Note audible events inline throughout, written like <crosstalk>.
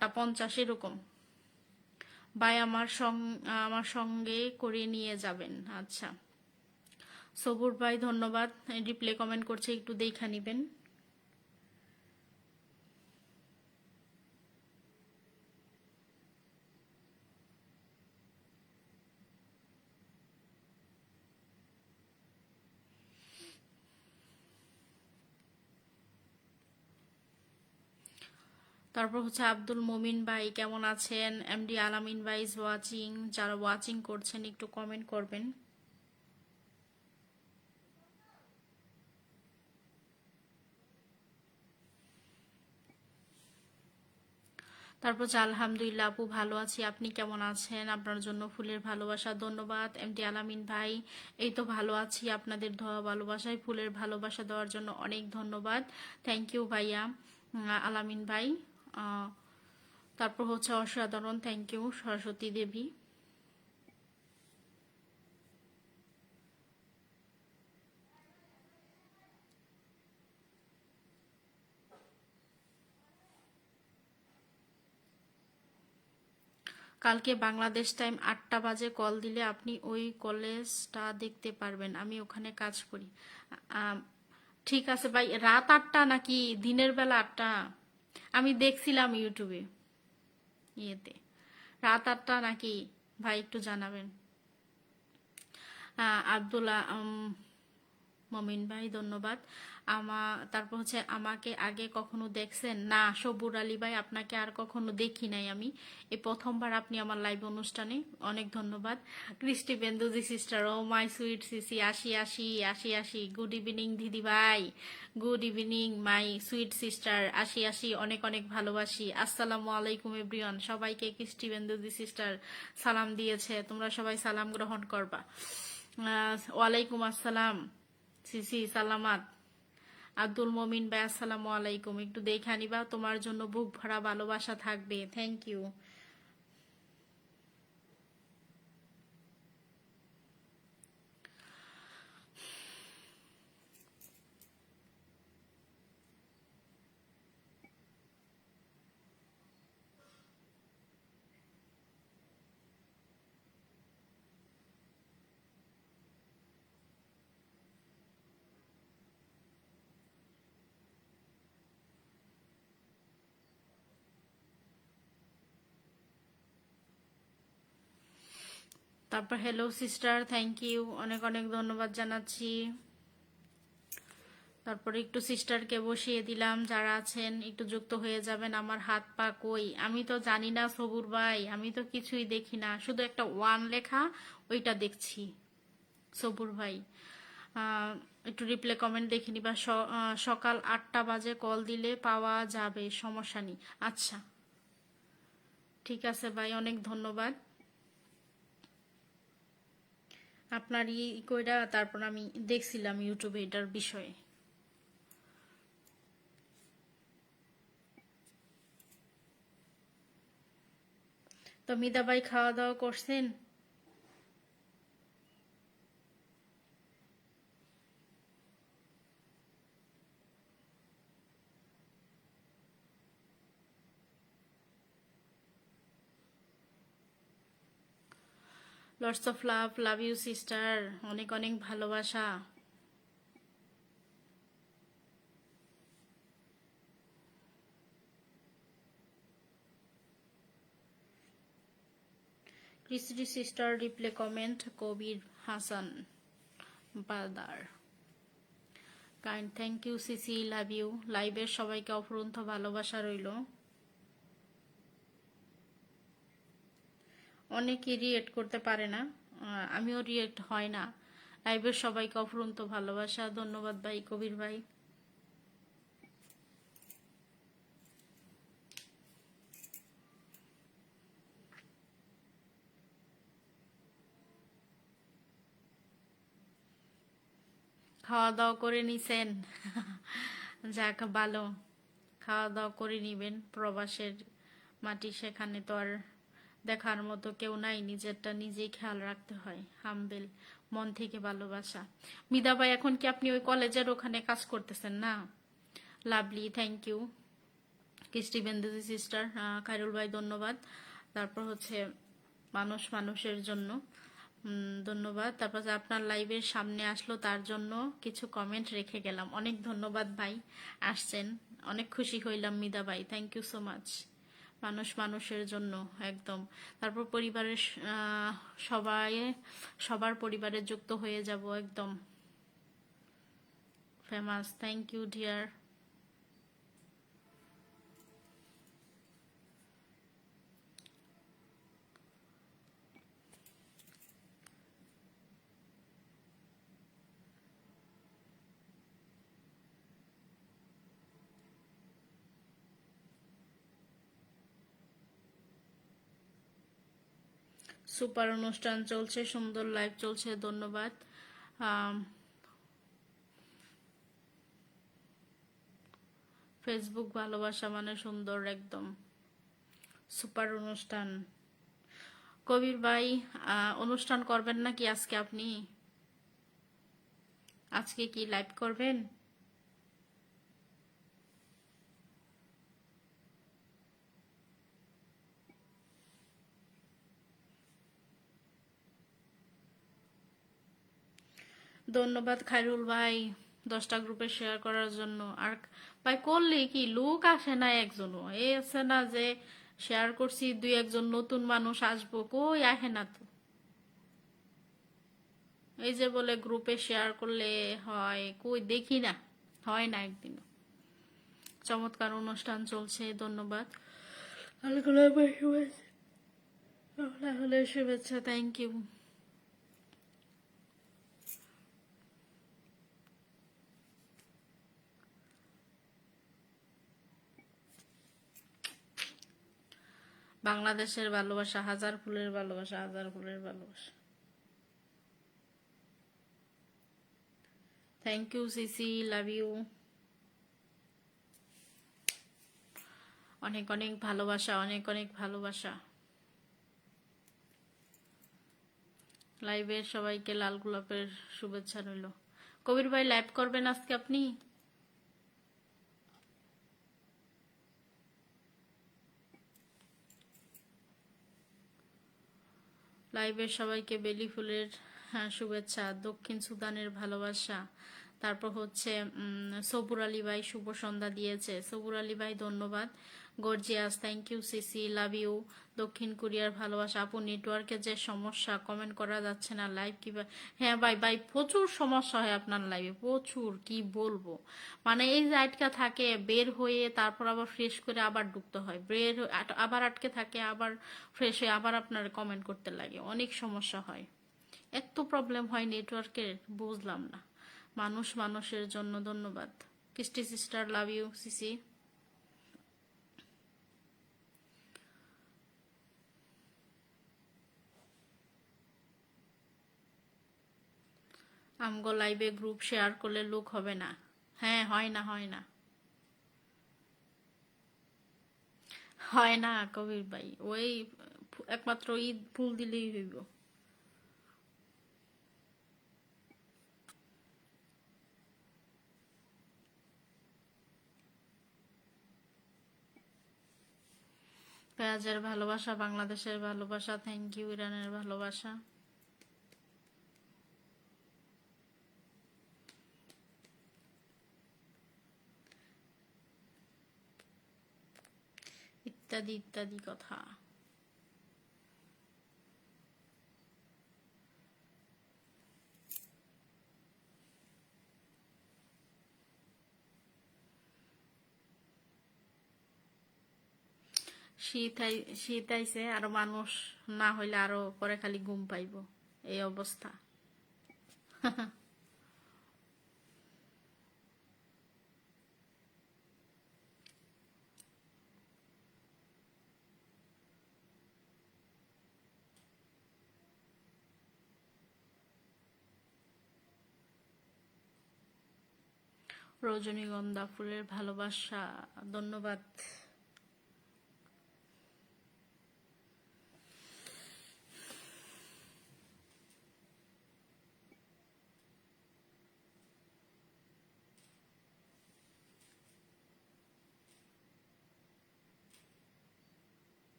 আটটা পঞ্চাশ এরকম। ভাই আমার সং আমার সঙ্গে করে নিয়ে যাবেন। আচ্ছা। সবুর ভাই, ধন্যবাদ। রিপ্লে কমেন্ট করছে, একটু দেখা নিবেন। তারপর হচ্ছে আব্দুল মমিন ভাই, কেমন আছেন? এমডি আলামিন ভাই ইজ ওয়াচিং যারা ওয়াচিং করছেন একটু কমেন্ট করবেন। তারপর হচ্ছে আলহামদুলিল্লাহ, আপু ভালো আছি, আপনি কেমন আছেন? আপনার জন্য ফুলের ভালোবাসা, ধন্যবাদ। এমডি আলামিন ভাই, এই তো ভালো আছি, আপনাদের ধোয়া ভালোবাসায় ফুলের ভালোবাসা দেওয়ার জন্য অনেক ধন্যবাদ। থ্যাংক ইউ ভাইয়া আলামিন ভাই। তারপর হচ্ছে অসাধারণ থ্যাংক ইউ সরস্বতী দেবী। কালকে বাংলাদেশ টাইম আটটা বাজে কল দিলে আপনি ওই কলেজটা দেখতে পারবেন, আমি ওখানে কাজ করি। ঠিক আছে ভাই, রাত আটটা নাকি দিনের বেলা আটটা? আমি দেখছিলাম ইউটিউবে ইয়েতে। রাত আটটা নাকি ভাই একটু জানাবেন। আব্দুল্লাহ মমিন ভাই, ধন্যবাদ। আমা, তারপর হচ্ছে আমাকে আগে কখনো দেখছেন? না, সবুর আলী ভাই, আপনাকে আর কখনো দেখি নাই আমি। এই প্রথমবার আপনি আমার লাইভ অনুষ্ঠানে। অনেক ধন্যবাদ। ক্রিস্টি বেন্দুজি সিস্টার ও মাই সুইট সিসি আশি আশি আশি আশি গুড ইভিনিং দিদি ভাই। Good evening my sweet sister Ashi Ashi অনেক অনেক ভালোবাসি। আসসালামু আলাইকুম এভরিওয়ান সবাইকে ক্রিস্টি বেন্দুজি সিস্টার সালাম দিয়েছে। তোমরা সবাই সালাম গ্রহণ করবা। ওয়ালাইকুম আসসালাম। সিসি সালামাত। আব্দুল মমিন ভাই, আসসালামু আলাইকুম। একটু দেখে আনিবা, তোমার জন্য বুক ভরা ভালোবাসা থাকবে। থ্যাংক ইউ তারপর হ্যালো সিস্টার থ্যাংক ইউ অনেক অনেক ধন্যবাদ জানাচ্ছি। তারপর একটু সিস্টারকে বসিয়ে দিলাম, যারা আছেন, একটু যুক্ত হয়ে যাবেন, আমার হাত পা কই? আমি তো জানি না, সবুর ভাই, আমি তো কিছুই দেখি না, শুধু একটা ওয়ান লেখা, ওইটা দেখছি, সবুর ভাই। একটু রিপ্লে কমেন্ট দেখে নিবা সকাল আটটা বাজে কল দিলে পাওয়া যাবে, সমস্যা নেই। আচ্ছা ঠিক আছে ভাই, অনেক ধন্যবাদ। আপনার ই কইরা তারপর আমি দেখছিলাম ইউটিউবে এটার বিষয়ে। তো মিদাবাই খাওয়া দাওয়া করছেন? Lots of love love you sister অনেক অনেক ভালোবাসা। Krishti sister reply comment Kabir Hasan brother kind thank you CC love you লাইভের সবাইকে অফুরন্ত ভালোবাসা রইল। অনেকে রিয়েক্ট করতে পারে না। আমিও রিয়েক্ট হয় না। লাইভের সবাইকে অফুরন্ত ভালোবাসা। ধন্যবাদ ভাই, কবির ভাই। খাওয়া দাওয়া করে নিছেন। <laughs> যাক, ভালো। খাওয়া দাওয়া করে নিবেন। প্রবাসের মাটি সেখানে তো আর দেখার মতো কেউ নাই, নিজেরটা নিজেই খেয়াল রাখতে হয়। হামবেল, মন থেকে ভালোবাসা। মিদা ভাই, এখন কি আপনি ওই কলেজের ওখানে কাজ করতেছেন? না। লাভলি থ্যাংক ইউ কৃষ্টি বেন্দেজি সিস্টার খাইরুল ভাই, ধন্যবাদ। তারপর হচ্ছে মানুষ মানুষের জন্য। ধন্যবাদ। তারপর আপনার লাইভের সামনে আসলো, তার জন্য কিছু কমেন্ট রেখে গেলাম। অনেক ধন্যবাদ ভাই, আসছেন। অনেক খুশি হইলাম মিদা ভাই। থ্যাংক ইউ সো মাচ মানুষ মানুষের জন্য, একদম। তারপর পরিবারের সবাই, সবার পরিবারে যুক্ত হয়ে যাব, একদম। Famous thank you dear super অনুষ্ঠান চলছে, সুন্দর লাইভ চলছে, ধন্যবাদ। ফেসবুক ভালোবাসা মানে সুন্দর একদম। সুপার অনুষ্ঠান। কবির ভাই অনুষ্ঠান করবেন নাকি আজকে আপনি? আজকে কি লাইভ করবেন? ধন্যবাদ খাইরুল ভাই দশটা গ্রুপে শেয়ার করার জন্য। আর ভাই করলে কি? লোক আসে না একজনও। এই আছে না যে শেয়ার করছি দুই একজন নতুন মানুষ আসব। কই আসে না তো? এই যে বলে গ্রুপে শেয়ার করলে হয় কই দেখি না। হয় না একদিনও। চমৎকার অনুষ্ঠান চলছে ধন্যবাদ। শুভেচ্ছা। থ্যাংক ইউ বাংলাদেশের ভালোবাসা, হাজার ফুলের ভালোবাসা, হাজার ফুলের ভালোবাসা। থ্যাংক ইউ সিসি লাভ ইউ অনেক অনেক ভালোবাসা, অনেক অনেক ভালোবাসা। লাইভের সবাইকে লাল গোলাপের শুভেচ্ছা রইল। কবির ভাই লাইভ করবেন আজকে আপনি? লাইভের সবাইকে বেলি ফুলের হ্যাঁ, শুভেচ্ছা দক্ষিণ সুদানের ভালোবাসা। তারপর হচ্ছে সবুর আলী ভাই শুভ সন্ধ্যা দিয়েছে। সবুর আলী ভাই ধন্যবাদ। গর্জিয়াস থ্যাংক ইউ সিসি লাভ ইউ দক্ষিণ কোরিয়ার ভালোবাসা, আপু নেটওয়ার্কের যে সমস্যা কমেন্ট করা যাচ্ছে না লাইভ কি হ্যাঁ ভাই ভাই, প্রচুর সমস্যা হয় আপনার লাইভে প্রচুর, কি বলব? মানে এই যে আটকা থাকে, বের হয়ে তারপর আবার ফ্রেশ করে আবার ঢুকতে হয়, বের আবার আটকে থাকে, আবার ফ্রেশ হয়ে আবার আপনার কমেন্ট করতে লাগে, অনেক সমস্যা হয়। এত প্রবলেম হয় নেটওয়ার্কের বুঝলাম না। মানুষ মানুষের জন্য ধন্যবাদ। কৃষ্টি সিস্টার লাভ ইউ সিসি আমগো লাইভে গ্রুপ শেয়ার করলে লোক হবে না। হ্যাঁ হয় না হয় না। হয় না, কবির ভাই। ওই একমাত্র ঈদ ফুল দিলেই হইব। পেঁয়াজের ভালোবাসা, বাংলাদেশের ভালোবাসা থ্যাংক ইউ ইরানের ভালোবাসা। ইত্যাদি ইত্যাদি কথা। শীত আই- শীত আইছে, আরও মানুষ না হইলে আরও পরে খালি ঘুম পাইব। এই অবস্থা। <laughs> রজনীগন্ধা ফুলের ভালোবাসা ধন্যবাদ।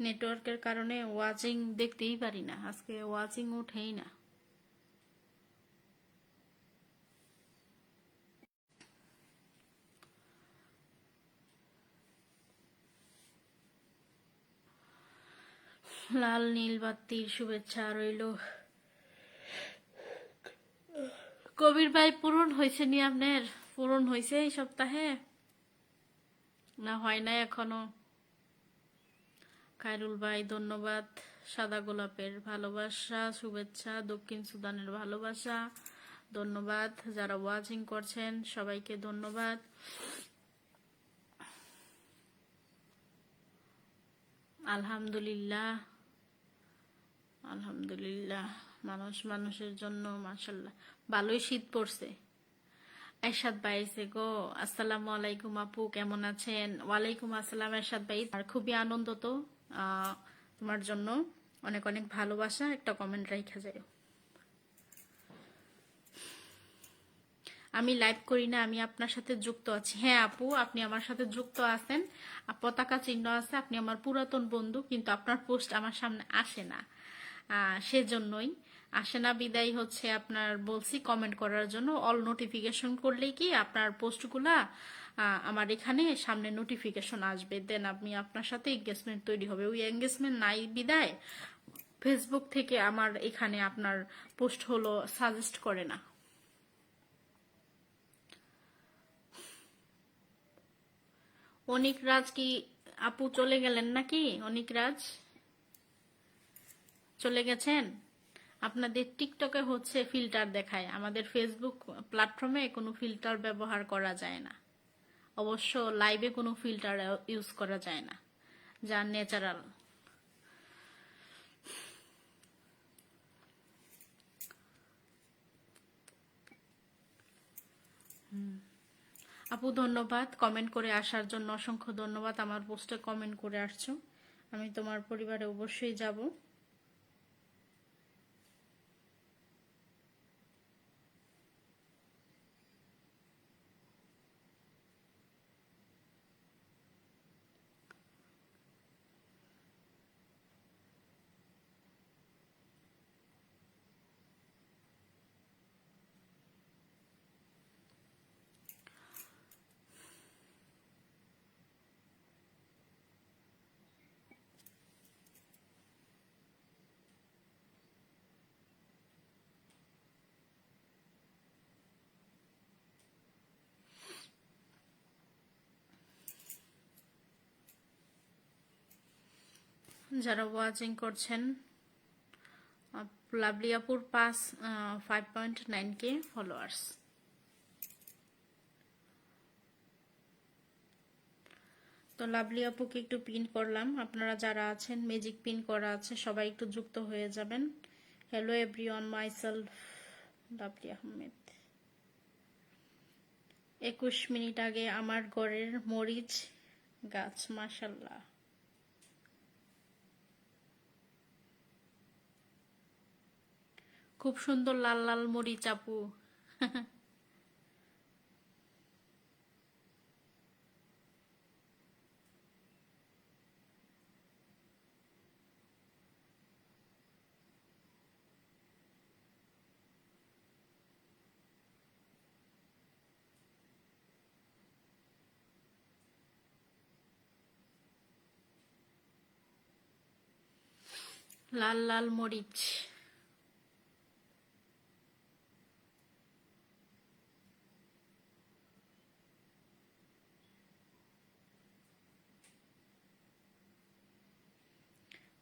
নেটওয়ার্কের কারণে ওয়াচিং দেখতেই পারি না। আজকে ওয়াচিং উঠেই না। লাল, নীল বাত্তির শুভেচ্ছা রইল। কবির ভাই, পূরণ হয়েছে নি আপনার? পূরণ হয়েছে এই সপ্তাহে? না, হয় না এখনও। খায়রুল ভাই, ধন্যবাদ। সাদা গোলাপের ভালোবাসা, শুভেচ্ছা, দক্ষিণ সুদানের ভালোবাসা, ধন্যবাদ যারা ওয়াচিং করছেন, সবাইকে ধন্যবাদ। আলহামদুলিল্লাহ আলহামদুলিল্লাহ, মানুষ মানুষের জন্য মাসাল্লাহ ভালোই শীত পড়ছে। এরশাদ ভাই এসে গো, আসসালামু আলাইকুম আপু, কেমন আছেন? ওয়ালাইকুম আসসালাম এরশাদ ভাই, আর খুবই আনন্দ তো। তোমার জন্য অনেক অনেক ভালোবাসা, একটা কমেন্ট রাখা যায় আমি লাইভ করি না, আমি আপনার সাথে যুক্ত আছি। হ্যাঁ আপু, আপনি আমার সাথে যুক্ত আছেন। পতাকা চিহ্ন আছে, আপনি আমার পুরাতন বন্ধু, কিন্তু আপনার পোস্ট আমার সামনে আসে না। সেজন্যই। আসে না, বিদায় হচ্ছে আপনার বলছি কমেন্ট করার জন্য। অল নোটিফিকেশন করলেই কি আপনার পোস্টগুলা আমার এখানে সামনে নোটিফিকেশন আসবে। দেন আপনি আপনার সাথে এঙ্গেজমেন্ট তৈরি হবে। ওই এঙ্গেজমেন্ট নাই বিদায় ফেসবুক থেকে আমার এখানে আপনার পোস্ট হলো সাজেস্ট করে না। অনিক রাজ কি আপু চলে গেলেন নাকি? অনিক রাজ চলে গেছেন? আপনাদের টিকটকে হচ্ছে ফিল্টার দেখায়। আমাদের ফেসবুক প্ল্যাটফর্মে কোনো ফিল্টার ব্যবহার করা যায় না। অবশ্য লাইভে কোনো ফিল্টার ইউজ করা যায় না, যা ন্যাচারাল আপু, ধন্যবাদ। কমেন্ট করে আসার জন্য অসংখ্য ধন্যবাদ। আমার পোস্টে কমেন্ট করে আসছো। আমি তোমার পরিবারে অবশ্যই যাব। যারা ওয়াচিং করছেন লাভলিয়াপুর pass five point nine K followers তো লাভলি আপুকে একটু পিন করলাম। আপনারা যারা আছেন ম্যাজিক পিন করা আছে, সবাই একটু যুক্ত হয়ে যাবেন। Hello everyone myself Lovely Ahmed একুশ মিনিট আগে আমার ঘরের মরিচ গাছ মাসাল্লাহ খুব সুন্দর লাল লাল মরিচ আপু। লাল লাল মরিচ।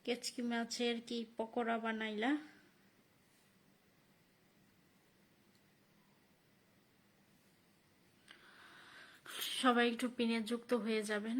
কেচকি মাছের কি পকোড়া বানাইলা? সবাই একটু পিনে যুক্ত হয়ে যাবেন।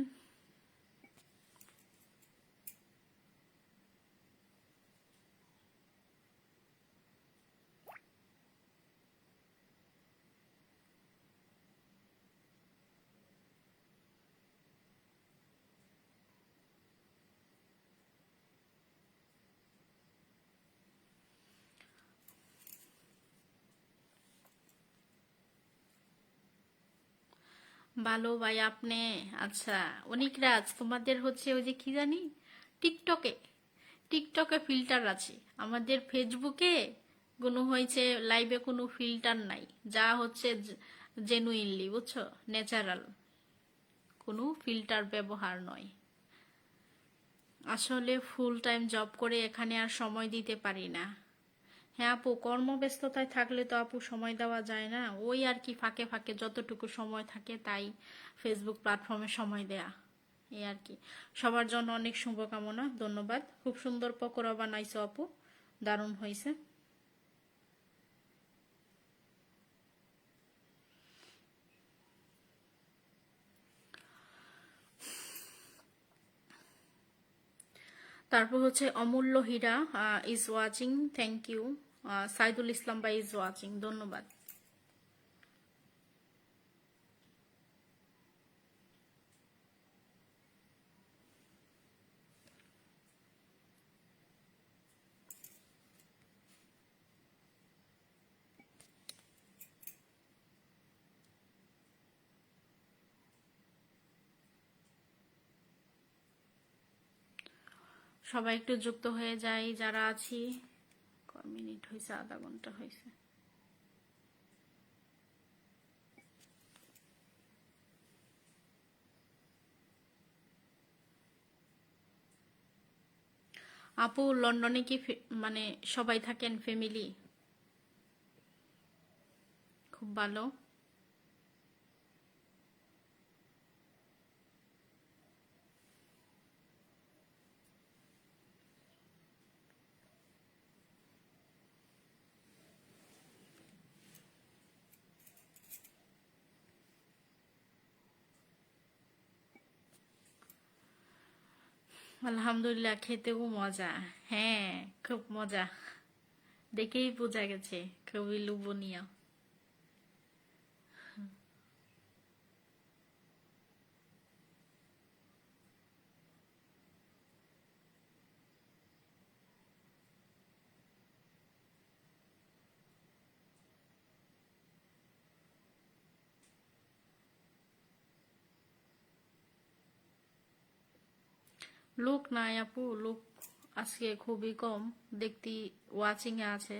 ভালো ভাই, আপনি আচ্ছা অনিক রাজ তোমাদের হচ্ছে ওই যে কি জানি, টিকটকে টিকটকে ফিল্টার আছে। আমাদের ফেসবুকে কোনো হয়েছে লাইভে কোনো ফিল্টার নাই। যা হচ্ছে জেনুইনলি বুঝছ? ন্যাচারাল কোনো ফিল্টার ব্যবহার নয়। আসলে ফুল টাইম জব করে এখানে আর সময় দিতে পারি না। হ্যাঁ আপু, কর্মব্যস্ততায় থাকলে তো আপু সময় দেওয়া যায় না। ওই আর কি ফাঁকে ফাঁকে যতটুকু সময় থাকে তাই ফেসবুক প্ল্যাটফর্মে সময় দেয়া। এই আর কি। সবার জন্য অনেক শুভকামনা, ধন্যবাদ। খুব সুন্দর পকোড়া বানাইছো আপু, দারুণ হয়েছে তারপর হচ্ছে Amulya Hira is watching thank you Saidul Islam ভাই ইজ ওয়াচিং ধন্যবাদ। সবাই একটু যুক্ত হয়ে যাই যারা আছি। মিনিট হয়েছে আধা ঘণ্টা হয়েছে আপু লন্ডনে কি মানে সবাই থাকেন ফ্যামিলি? খুব ভালো। আলহামদুলিল্লাহ খেতেও মজা। হ্যাঁ খুব মজা। দেখেই বোঝা গেছে খুবই লোভনীয়। লোক নাই আপু লোক আজকে খুবই কম। দেখতে ওয়াচিং এ আছে।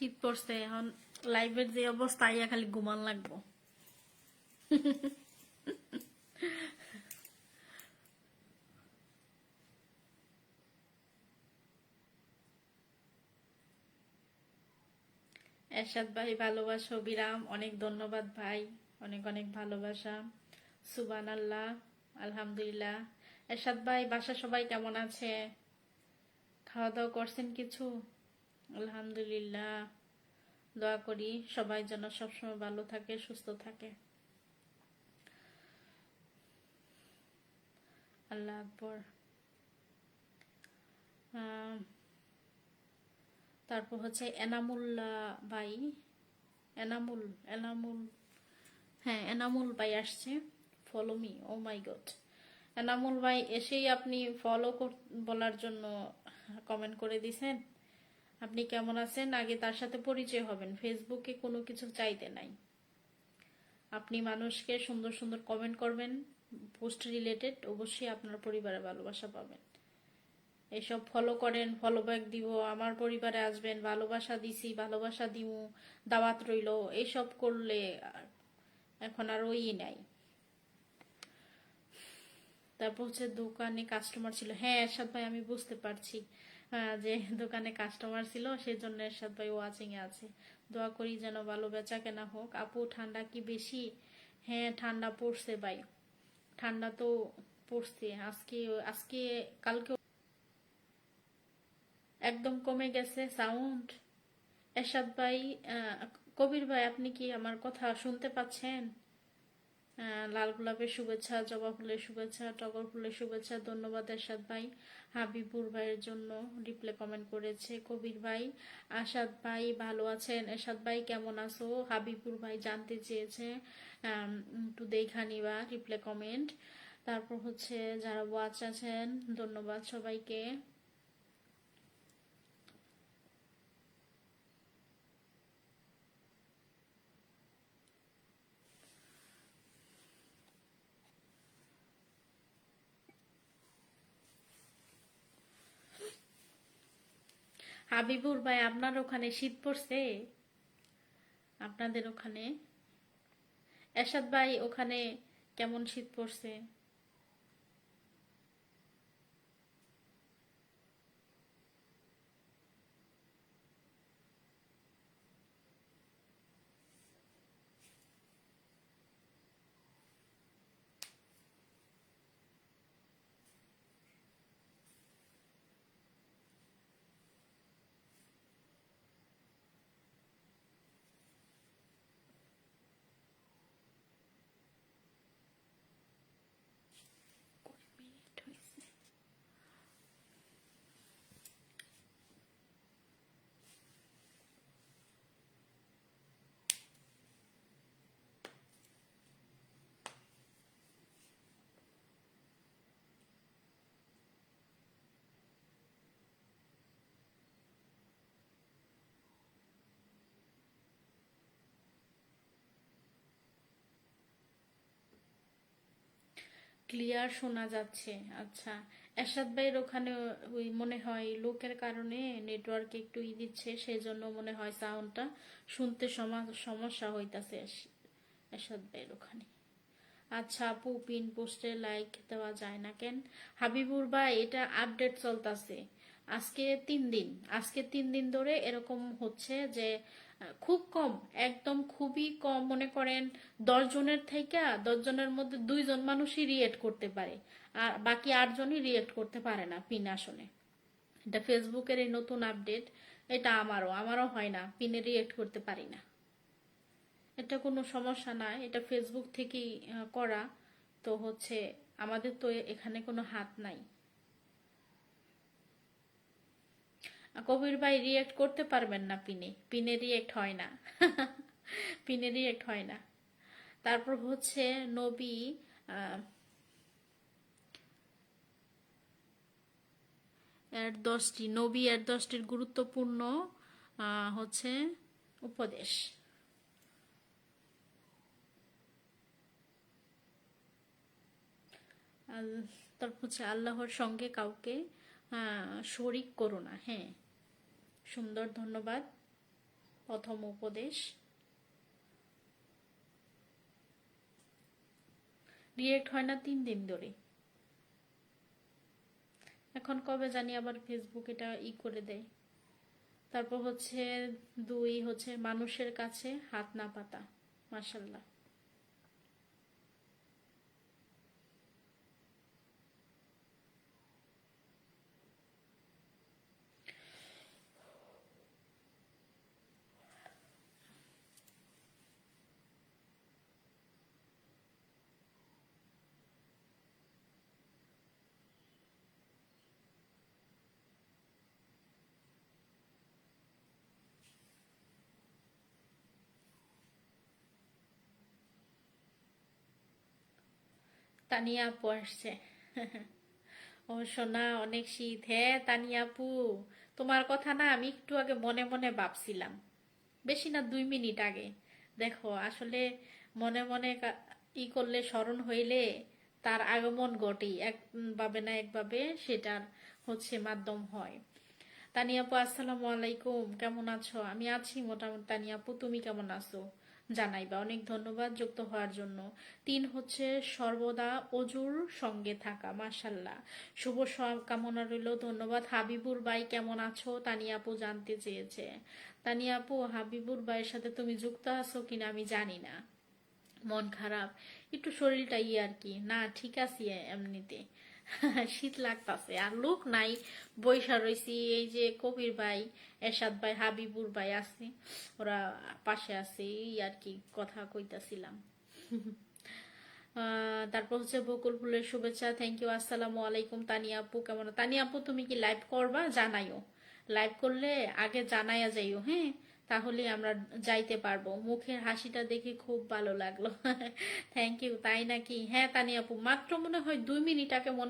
শীত পড়ছে, এখন লাইফের যে অবস্থা, আইয়া খালি ঘুমান লাগবো। এরশাদ ভাই, ভালোবাসো, বিরাম, অনেক ধন্যবাদ ভাই, অনেক অনেক ভালোবাসা। সুবান আল্লাহ আলহামদুলিল্লাহ। এরশাদ ভাই বাসা সবাই কেমন আছে? খাওয়া দাওয়া করছেন কিছু? আলহামদুলিল্লাহ। দোয়া করি সবাই যেন সবসময় ভালো থাকে, সুস্থ থাকে। আল্লাহ আকবর। তারপর হচ্ছে এনামুল্লা ভাই। এনামুল এনামুল। হ্যাঁ এনামুল ভাই আসছে। Follow me oh my god Enamul ভাই এসেই আপনি ফলো বলার জন্য কমেন্ট করে দিছেন। আপনি কেমন আছেন? আগে তার সাথে পরিচয় হবেন। ফেসবুকে কোনো কিছু চাইতে নাই। আপনি মানুষকে সুন্দর সুন্দর কমেন্ট করবেন। পোস্ট রিলেটেড অবশ্যই আপনার পরিবারে ভালোবাসা পাবেন। এসব ফলো করেন ফলো ব্যাক দিব, আমার পরিবারে আসবেন, ভালোবাসা দিছি, ভালোবাসা দিমু, দাওয়াত রইল এইসব করলে এখন আর ওই নাই। তারপর হচ্ছে দোকানে কাস্টমার ছিল। হ্যাঁ এরশাদ ভাই, আমি বুঝতে পারছি। যে দোকানে কাস্টমার ছিল সেই জন্য এরশাদ ভাই ওয়াচিং এ আছে। দোয়া করি যেন ভালো বেচা কেনা হোক। আপু, ঠান্ডা কি বেশি? হ্যাঁ ঠান্ডা পড়ছে ভাই। ঠান্ডা তো পড়ছে। আজকে আজকে কালকে একদম কমে গেছে সাউন্ড এরশাদ ভাই কবির ভাই, আপনি কি আমার কথা শুনতে পাচ্ছেন? লাল গোলাপের শুভেচ্ছা, জবা ফুলের শুভেচ্ছা, টগর ফুলের শুভেচ্ছা, ধন্যবাদ এরশাদ ভাই, হাবিবুর ভাইয়ের জন্য রিপ্লে কমেন্ট করেছে। কবির ভাই আসাদ ভাই ভালো আছেন? এরশাদ ভাই, কেমন আছো? হাবিবুর ভাই জানতে চেয়েছে একটু দেখা নিবা রিপ্লে কমেন্ট তারপর হচ্ছে যারা ওয়াচ আছেন, ধন্যবাদ সবাইকে। হাবিবুর ভাই আপনার ওখানে শীত পড়ছে? আপনাদের ওখানে? এরশাদ ভাই ওখানে কেমন শীত পড়ছে? ক্লিয়ার শোনা যাচ্ছে। আচ্ছা এরশাদ ভাইয়ের ওখানে ওই মনে হয় লোকের কারণে নেটওয়ার্ক একটু ই দিচ্ছে সেই জন্য মনে হয় সাউন্ডটা শুনতে সমা- সমস্যা হইতাছে এরশাদ ভাইয়ের ওখানে। আচ্ছা আপু পিন পোস্টে লাইক দেওয়া যায় না কেন? হাবিবুর ভাই, এটা আপডেট চলতেছে। আজকে তিন দিন, আজকে তিন দিন ধরে এরকম হচ্ছে যে খুব কম, একদম খুবই কম। মনে করেন, দশ জনের থেকে দশ জনের মধ্যে দুইজন মানুষই রিয়েক্ট করতে পারে, আর বাকি আটজনই রিয়েক্ট করতে পারে না পিন আসনে এটা ফেসবুকের এই নতুন আপডেট এটা আমারও আমারও হয় না, পিনে রিয়েক্ট করতে পারি না। এটা কোনো সমস্যা না, এটা ফেসবুক থেকেই করা। তো হচ্ছে, আমাদের তো এখানে কোনো হাত নাই। কবির ভাই রিয়েক্ট করতে পারবেন না পিনে। পিনে রিয়েক্ট হয় না। <laughs> পিনে রিয়েক্ট হয় না। তারপর হচ্ছে নবী এর দশটি, নবী এর দশটির গুরুত্বপূর্ণ হচ্ছে উপদেশ। তারপর হচ্ছে আল্লাহর সঙ্গে কাউকে শরিক করো না হ্যাঁ। সুন্দর ধন্যবাদ। প্রথম উপদেশ। রিয়েক্ট হয় না তিন দিন ধরে। এখন কবে জানি আবার ফেসবুক এটা ই করে দেয়। তারপর হচ্ছে দুই হচ্ছে মানুষের কাছে হাত না পাতা মাসাল্লাহ তানিয়া আপু আসছে। ও সোনা, অনেক শীত। হ্যাঁ তানিয়া আপু তোমার কথা না আমি একটু আগে মনে মনে ভাবছিলাম। বেশি না দুই মিনিট আগে। দেখো, আসলে মনে মনে ই করলে, স্মরণ হইলে তার আগমন ঘটেই। একভাবে না একভাবে সেটার হচ্ছে মাধ্যম হয়। তানিয়াপু, আসসালামু আলাইকুম। কেমন আছো? আমি আছি মোটামুটি। তানিয়াপু, তুমি কেমন আছো? জানাইবা অনেক ধন্যবাদ যুক্ত হওয়ার জন্য। তিন হচ্ছে, সর্বদা অজুর সঙ্গে থাকা মাশাল্লাহ শুভ কামনা রইল, ধন্যবাদ। হাবিবুর বাই কেমন আছো? তানিয়াপু জানতে চেয়েছে। তানিয়াপু হাবিবুর বাইয়ের সাথে তুমি যুক্ত আছো কিনা আমি জানি না। মন খারাপ, একটু শরীরটা ই আর কি। না, ঠিক আছে এমনিতে। <laughs> শীত লাগতাছে। আর লোক নাই বৈশা রয়েছি এই যে কবির ভাই, এরশাদ ভাই, হাবিবুর ভাই আছে, ওরা পাশে আছে, এই আর কি কথা কইতাছিলাম। <laughs> তারপর হচ্ছে বকুল ফুলের শুভেচ্ছা থ্যাংক ইউ আসসালামু আলাইকুম, তানিয়া আপু, কেমন? তানিয়া আপু, তুমি কি লাইভ করবা? জানাইও। লাইভ করলে আগে জানাইয়া যাইও হ্যাঁ? তাহলে আমরা যাইতে পারব। মুখের হাসিটা দেখে খুব ভালো লাগল। <laughs> থ্যাংক ইউ তাই নাকি? হ্যাঁ তানিয়া আপু, মাত্র মনে হয় দুই মিনিট আগে মনে